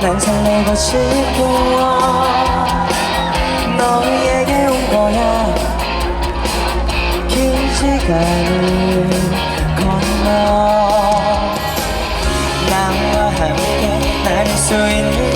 난 설레고 싶어. 너에게 온 거야. 긴 시간을 건너 나와 함께 나눌 수 있는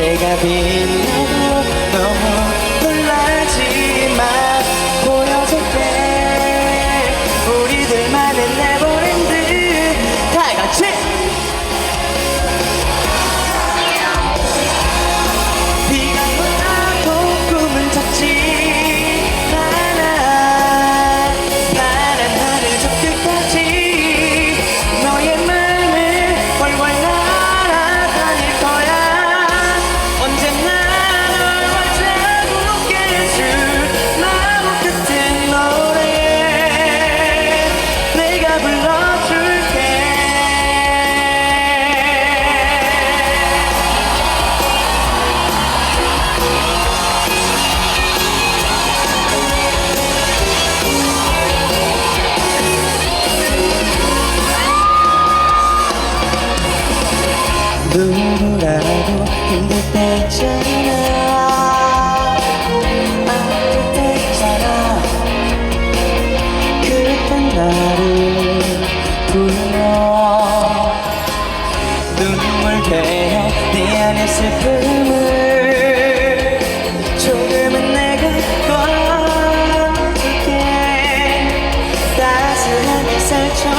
내가 빛나도 너무 누구라도 힘들 때 있잖아 눈물 되어 네 안의 슬픔을 조금은 내가 꺼줄게. 따스한 햇살처럼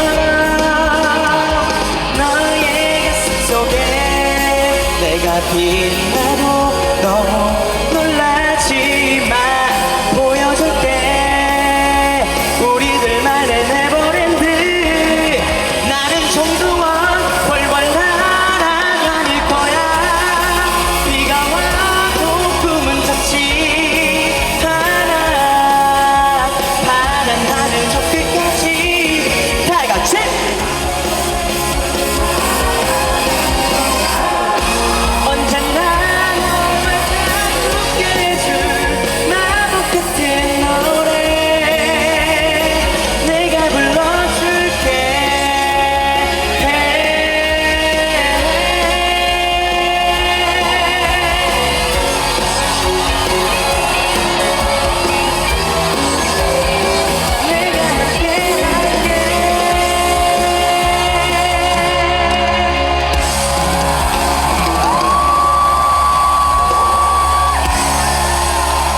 너의 가슴 속에 내가 빛나